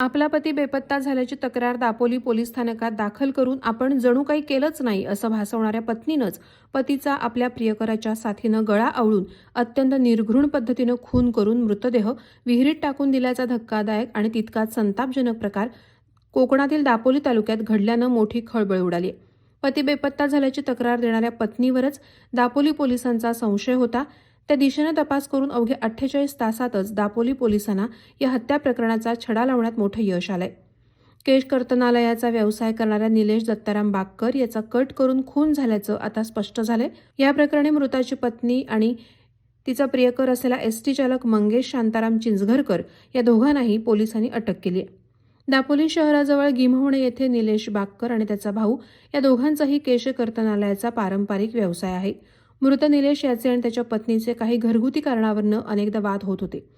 आपला पती बेपत्ता झाल्याची तक्रार दापोली पोलीस स्थानकात दाखल करून आपण जणू काही केलंच नाही असं भासवणाऱ्या पत्नीनंच पतीचा आपल्या प्रियकराच्या साथीनं गळा आवळून अत्यंत निर्घृण पद्धतीनं खून करून मृतदेह विहिरीत टाकून दिल्याचा धक्कादायक आणि तितकाच संतापजनक प्रकार कोकणातील दापोली तालुक्यात घडल्यानं मोठी खळबळ उडाली. पती बेपत्ता झाल्याची तक्रार देणाऱ्या पत्नीवरच दापोली पोलिसांचा संशय होता. त्या दिशेनं तपास करून अवघे अठ्ठेचाळीस तासातच दापोली पोलिसांना या हत्या प्रकरणाचा छडा लावण्यात मोठं यश आलंय. केश कर्तनालयाचा व्यवसाय करणाऱ्या निलेश दत्ताराम बागकर याचा कट करून खून झाल्याचं आता स्पष्ट झालंय. या प्रकरणी मृताची पत्नी आणि तिचा प्रियकर असलेला एस टी चालक मंगेश शांताराम चिंचघरकर या दोघांनाही पोलिसांनी अटक केली आहे दापोली शहराजवळ गिमहोणे येथे निलेश बागकर आणि त्याचा भाऊ या दोघांचाही केश कर्तनालयाचा पारंपरिक व्यवसाय आहे. मृत निलेश याचे आणि त्याच्या पत्नीचे काही घरगुती कारणावरनं अनेकदा वाद होत होते.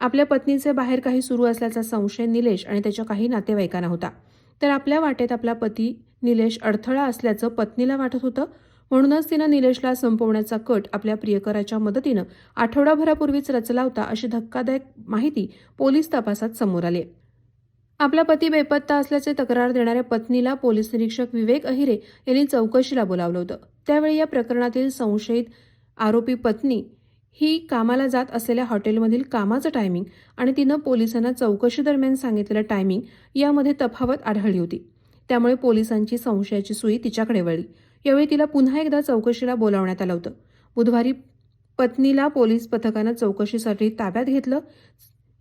आपल्या पत्नीचे बाहेर काही सुरू असल्याचा संशय निलेश आणि त्याच्या काही नातेवाईकांना होता. तर आपल्या वाटेत आपला पती निलेश अडथळा असल्याचं पत्नीला वाटत होतं. म्हणूनच तिनं निलेशला संपवण्याचा कट आपल्या प्रियकराच्या मदतीनं आठवडाभरापूर्वीच रचला होता अशी धक्कादायक माहिती पोलीस तपासात समोर आली आपला पती बेपत्ता असल्याचे तक्रार देणाऱ्या पत्नीला पोलीस निरीक्षक विवेक अहिरे यांनी चौकशीला बोलावलं होतं. त्यावेळी या प्रकरणातील संशयित आरोपी पत्नी ही कामाला जात असलेल्या हॉटेलमधील कामाचं टायमिंग आणि तिनं पोलिसांना चौकशी दरम्यान सांगितलेलं टायमिंग यामध्ये तफावत आढळली होती. त्यामुळे पोलिसांची संशयाची सुई तिच्याकडे वळली. यावेळी तिला पुन्हा एकदा चौकशीला बोलावण्यात आलं होतं. बुधवारी पत्नीला पोलीस पथकानं चौकशीसाठी ताब्यात घेतलं.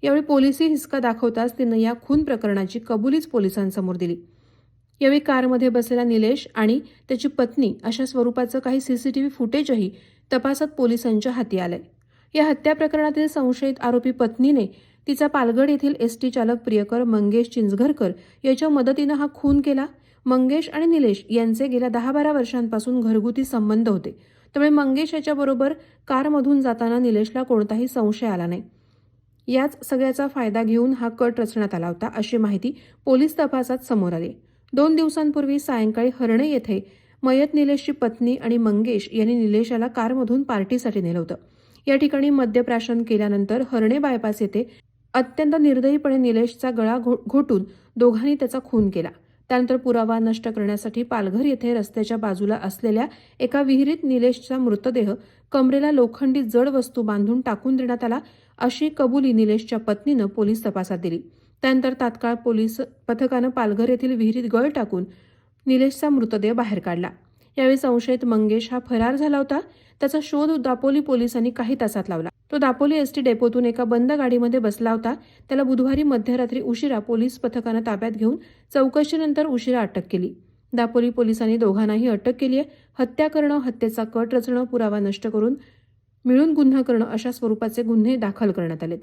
यावेळी पोलिसी हिसका दाखवताच तिनं या खून प्रकरणाची कबुलीच पोलिसांसमोर दिली. यावेळी कारमध्ये बसलेला निलेश आणि त्याची पत्नी अशा स्वरूपाचं काही सीसीटीव्ही फुटेजही तपासात पोलिसांच्या हाती आलंय. या हत्या प्रकरणातील संशयित आरोपी पत्नीने तिचा पालगड येथील एस टी चालक प्रियकर मंगेश चिंचघरकर याच्या मदतीनं हा खून केला. मंगेश आणि निलेश यांचे गेल्या दहा बारा वर्षांपासून घरगुती संबंध होते. त्यामुळे मंगेश याच्याबरोबर कारमधून जाताना निलेशला कोणताही संशय आला नाही. याच सगळ्याचा फायदा घेऊन हा कट रचण्यात आला होता अशी माहिती पोलीस तपासात समोर आली. दोन दिवसांपूर्वी सायंकाळी हरणे येथे मयत निलेशची पत्नी आणि मंगेश यांनी निलेशाला कारमधून पार्टीसाठी नेलं होतं. या ठिकाणी मद्यप्राशन केल्यानंतर हरणे बायपास येथे अत्यंत निर्दयीपणे निलेशचा गळा घो घोटून दोघांनी त्याचा खून केला. त्यानंतर पुरावा नष्ट करण्यासाठी पालघर येथे रस्त्याच्या बाजूला असलेल्या एका विहिरीत निलेशचा मृतदेह कमरेला लोखंडी जड वस्तू बांधून टाकून देण्यात आला अशी कबुली निलेशच्या पत्नीनं पोलीस तपासात दिली. त्यानंतर तात्काळ पोलीस पथकानं पालघर येथील विहिरीत गळ टाकून निलेशचा मृतदेह बाहेर काढला. यावेळी संशयित मंगेश हा फरार झाला होता. त्याचा शोध दापोली पोलिसांनी काही तासात लावला. तो दापोली एसटी डेपोतून एका बंद गाडीमध्ये बसला होता. त्याला बुधवारी मध्यरात्री उशिरा पोलीस पथकानं ताब्यात घेऊन चौकशीनंतर उशिरा अटक केली. दापोली पोलिसांनी दोघांनाही अटक केली आहे. हत्या करणं हत्येचा कट रचणं पुरावा नष्ट करून मिळून गुन्हा करणं अशा स्वरूपाचे गुन्हे दाखल करण्यात आलेत.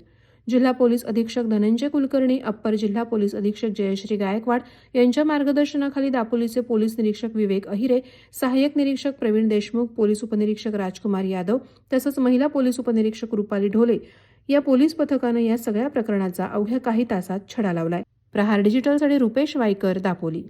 जिल्हा पोलीस अधीक्षक धनंजय कुलकर्णी अप्पर जिल्हा पोलीस अधीक्षक जयश्री गायकवाड यांच्या मार्गदर्शनाखाली दापोलीचे पोलीस निरीक्षक विवेक अहिरे सहाय्यक निरीक्षक प्रवीण देशमुख पोलीस उपनिरीक्षक राजकुमार यादव तसंच महिला पोलीस उपनिरीक्षक रुपाली ढोले या पोलीस पथकानं या सगळ्या प्रकरणाचा अवघ्या काही तासात छडा लावलाय. प्रहार डिजिटलसाठी रुपेश वायकर दापोली.